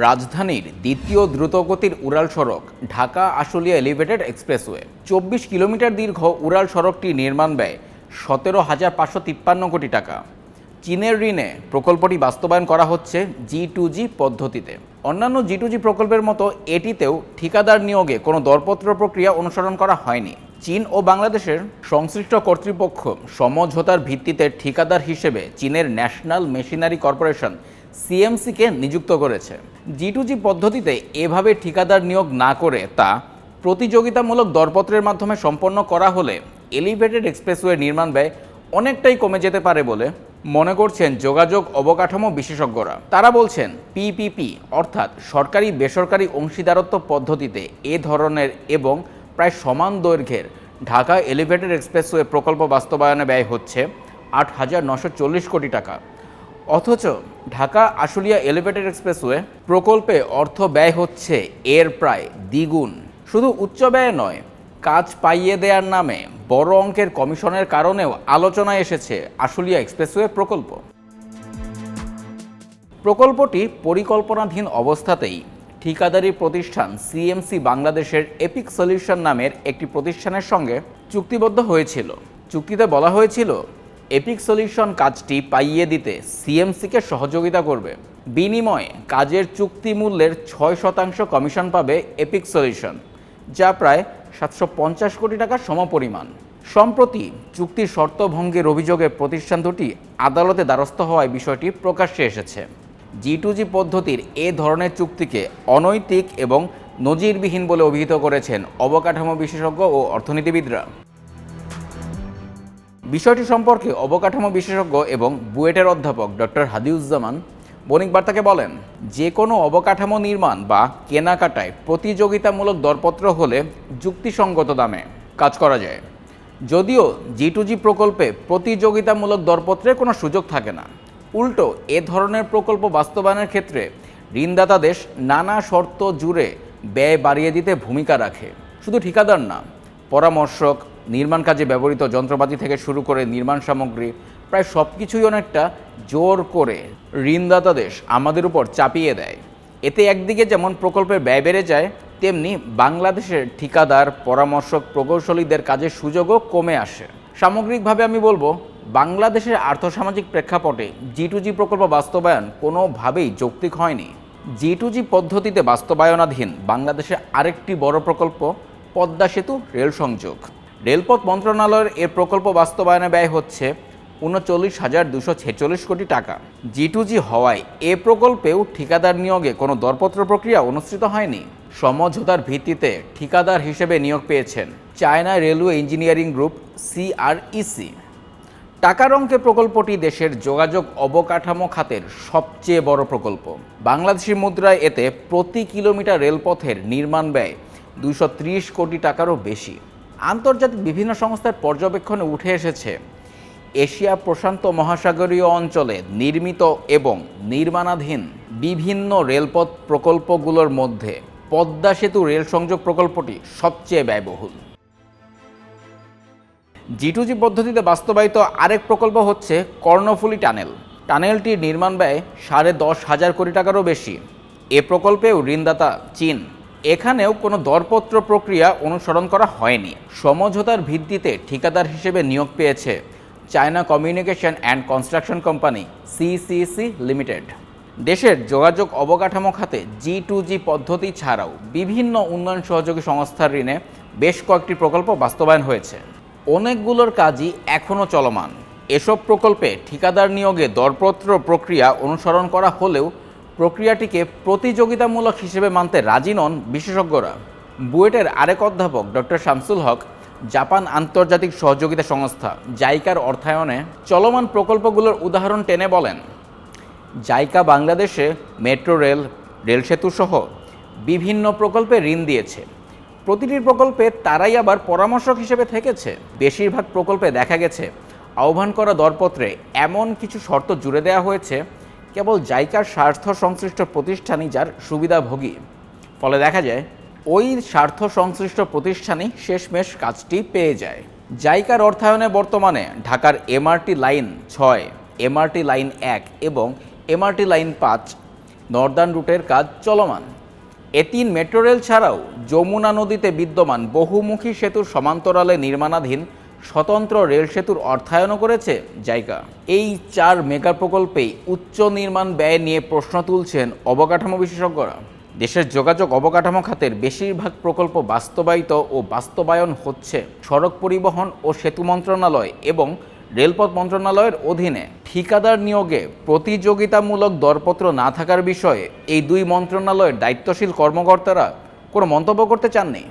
রাজধানীর দ্বিতীয় দ্রুতগতির উড়াল সড়ক ঢাকা আশুলিয়া এলিভেটেড এক্সপ্রেসওয়ে। চব্বিশ কিলোমিটার দীর্ঘ উড়াল সড়কটি নির্মাণ ব্যয় সতেরো হাজার পাঁচশো তিপ্পান্ন কোটি টাকা। চীনের ঋণে প্রকল্পটি বাস্তবায়ন করা হচ্ছে জি টু জি পদ্ধতিতে। অন্যান্য জি টু জি প্রকল্পের মতো এটিতেও ঠিকাদার নিয়োগে কোনো দরপত্র প্রক্রিয়া অনুসরণ করা হয়নি। চীন ও বাংলাদেশের সংশ্লিষ্ট কর্তৃপক্ষ সমঝোতার ভিত্তিতে ঠিকাদার হিসেবে চীনের ন্যাশনাল মেশিনারি কর্পোরেশন সিএমসিকে নিযুক্ত করেছে। জি টু জি পদ্ধতিতে এভাবে ঠিকাদার নিয়োগ না করে তা প্রতিযোগিতামূলক দরপত্রের মাধ্যমে সম্পন্ন করা হলে এলিভেটেড এক্সপ্রেসওয়ে নির্মাণ ব্যয় অনেকটাই কমে যেতে পারে বলে মনে করছেন যোগাযোগ অবকাঠামো বিশেষজ্ঞরা। তারা বলছেন পিপিপি অর্থাৎ সরকারি বেসরকারি অংশীদারত্ব পদ্ধতিতে এ ধরনের এবং প্রায় সমান দৈর্ঘ্যের ঢাকা এলিভেটেড এক্সপ্রেসওয়ে প্রকল্প বাস্তবায়নে ব্যয় হচ্ছে আট হাজার নশো চল্লিশ কোটি টাকা। অথচ ঢাকা আশুলিয়া এলিভেটেড এক্সপ্রেসওয়ে প্রকল্পে অর্থ ব্যয় হচ্ছে এর প্রায় দ্বিগুণ। শুধু উচ্চ ব্যয় নয়, কাজ পাইয়ে দেওয়ার নামে বড় অঙ্কের কমিশনের কারণেও আলোচনায় এসেছে আশুলিয়া এক্সপ্রেসওয়ে প্রকল্প। প্রকল্পটি পরিকল্পনাধীন অবস্থাতেই ঠিকাদারি প্রতিষ্ঠান সিএমসি বাংলাদেশের এপিক সলিউশন নামের একটি প্রতিষ্ঠানের সঙ্গে চুক্তিবদ্ধ হয়েছিল। চুক্তিতে বলা হয়েছিল এপিক সলিউশন কাজটি পাইয়ে দিতে সিএমসিকে সহযোগিতা করবে। বিনিময়ে কাজের চুক্তি মূল্যের ছয় শতাংশ কমিশন পাবে এপিক সলিউশন যা প্রায় সাতশো পঞ্চাশ কোটি টাকার সমপরিমাণ। সম্প্রতি চুক্তির শর্ত ভঙ্গের অভিযোগে প্রতিষ্ঠান দুটি আদালতে দ্বারস্থ হওয়ায় বিষয়টি প্রকাশ্যে এসেছে। জি টু জি পদ্ধতির এ ধরনের চুক্তিকে অনৈতিক এবং নজিরবিহীন বলে অভিহিত করেছেন অবকাঠামো বিশেষজ্ঞ ও অর্থনীতিবিদরা। বিষয়টি সম্পর্কে অবকাঠামো বিশেষজ্ঞ এবং বুয়েটের অধ্যাপক ডক্টর হাদিউজ্জামান বণিক বার্তাকে বলেন যে কোনো অবকাঠামো নির্মাণ বা কেনাকাটায় প্রতিযোগিতামূলক দরপত্র হলে যুক্তিসঙ্গত দামে কাজ করা যায়। যদিও জি টু জি প্রকল্পে প্রতিযোগিতামূলক দরপত্রের কোনো সুযোগ থাকে না। উল্টো, এ ধরনের প্রকল্প বাস্তবায়নের ক্ষেত্রে ঋণদাতা দেশ নানা শর্ত জুড়ে ব্যয় বাড়িয়ে দিতে ভূমিকা রাখে। শুধু ঠিকাদার না, পরামর্শক নির্মাণ কাজে ব্যবহৃত যন্ত্রপাতি থেকে শুরু করে নির্মাণ সামগ্রী, প্রায় সব কিছুই অনেকটা জোর করে ঋণদাতা দেশ আমাদের উপর চাপিয়ে দেয়। এতে একদিকে যেমন প্রকল্পের ব্যয় বেড়ে যায়, তেমনি বাংলাদেশের ঠিকাদার, পরামর্শক, প্রকৌশলীদের কাজের সুযোগও কমে আসে। সামগ্রিকভাবে আমি বলব, বাংলাদেশের আর্থসামাজিক প্রেক্ষাপটে জি টু জি প্রকল্প বাস্তবায়ন কোনোভাবেই যৌক্তিক হয়নি। জি টু জি পদ্ধতিতে বাস্তবায়নাধীন বাংলাদেশের আরেকটি বড় প্রকল্প, পদ্মা সেতু রেল সংযোগ। রেলপথ মন্ত্রণালয়ের এ প্রকল্প বাস্তবায়নে ব্যয় হচ্ছে উনচল্লিশ হাজার দুশো ছেচল্লিশ কোটি টাকা। জি টু জি হওয়ায় এ প্রকল্পেও ঠিকাদার নিয়োগে কোনো দরপত্র প্রক্রিয়া অনুষ্ঠিত হয়নি। সমঝোতার ভিত্তিতে ঠিকাদার হিসেবে নিয়োগ পেয়েছেন China railway engineering group CREC টাকার অঙ্কে প্রকল্পটি দেশের যোগাযোগ অবকাঠামো খাতের সবচেয়ে বড় প্রকল্প। বাংলাদেশি মুদ্রায় এতে প্রতি কিলোমিটার রেলপথের নির্মাণ ব্যয় দুশো কোটি টাকারও বেশি। আন্তর্জাতিক বিভিন্ন সংস্থার পর্যবেক্ষণে উঠে এসেছে, এশিয়া প্রশান্ত মহাসাগরীয় অঞ্চলে নির্মিত এবং নির্মাণাধীন বিভিন্ন রেলপথ প্রকল্পগুলোর মধ্যে পদ্মা সেতু রেল সংযোগ প্রকল্পটি সবচেয়ে ব্যয়বহুল। জি টু জি পদ্ধতিতে বাস্তবায়িত আরেক প্রকল্প হচ্ছে কর্ণফুলী টানেল। টানেলটির নির্মাণ ব্যয় সাড়ে দশ হাজার কোটি টাকারও বেশি। এ প্রকল্পেও ঋণদাতা চীন। এখানেও কোনো দরপত্র প্রক্রিয়া অনুসরণ করা হয়নি। সমঝোতার ভিত্তিতে ঠিকাদার হিসেবে নিয়োগ পেয়েছে China communication and construction company, CCC limited. দেশের যোগাযোগ অবকাঠামো খাতে জি টু জি পদ্ধতি ছাড়াও বিভিন্ন উন্নয়ন সহযোগী সংস্থার ঋণে বেশ কয়েকটি প্রকল্প বাস্তবায়ন হয়েছে। অনেকগুলোর কাজই এখনও চলমান। এসব প্রকল্পে ঠিকাদার নিয়োগে দরপত্র প্রক্রিয়া অনুসরণ করা হলেও প্রক্রিয়াটিকে প্রতিযোগিতামূলক হিসেবে মানতে রাজি নন বিশেষজ্ঞরা। বুয়েটের আরেক অধ্যাপক ডক্টর শামসুল হক, জাপান আন্তর্জাতিক সহযোগিতা সংস্থা জাইকার অর্থায়নে চলমান প্রকল্পগুলোর উদাহরণ টেনে বলেন, জাইকা বাংলাদেশে মেট্রো রেল রেল সেতু সহ বিভিন্ন প্রকল্পে ঋণ দিয়েছে। প্রতিটি প্রকল্পে তারাই আবার পরামর্শক হিসেবে থেকেছে। বেশিরভাগ প্রকল্পে দেখা গেছে, আহ্বান করা দরপত্রে এমন কিছু শর্ত জুড়ে দেওয়া হয়েছে কেবল জাইকার স্বার্থ সংশ্লিষ্ট প্রতিষ্ঠানই যার সুবিধাভোগী। ফলে দেখা যায়, ওই স্বার্থ সংশ্লিষ্ট প্রতিষ্ঠানই শেষমেশ কাজটি পেয়ে যায়। জাইকার অর্থায়নে বর্তমানে ঢাকার এমআরটি লাইন ছয়, এমআরটি লাইন এক এবং এমআরটি লাইন পাঁচ নর্দার্ন রুটের কাজ চলমান। এ তিন মেট্রো রেল ছাড়াও যমুনা নদীতে বিদ্যমান বহুমুখী সেতুর সমান্তরালে নির্মাণাধীন স্বতন্ত্র রেল সেতুর অর্থায়নও করেছে জায়গা এই চার মেগা প্রকল্পেই উচ্চ নির্মাণ ব্যয় নিয়ে প্রশ্ন তুলছেন অবকাঠামো বিশেষজ্ঞরা। দেশের যোগাযোগ অবকাঠামো খাতের বেশিরভাগ প্রকল্প বাস্তবায়িত ও বাস্তবায়ন হচ্ছে সড়ক পরিবহন ও সেতু মন্ত্রণালয় এবং রেলপথ মন্ত্রণালয়ের অধীনে। ঠিকাদার নিয়োগে প্রতিযোগিতামূলক দরপত্র না থাকার বিষয়ে এই দুই মন্ত্রণালয়ের দায়িত্বশীল কর্মকর্তারা কোনো মন্তব্য করতে চাননি।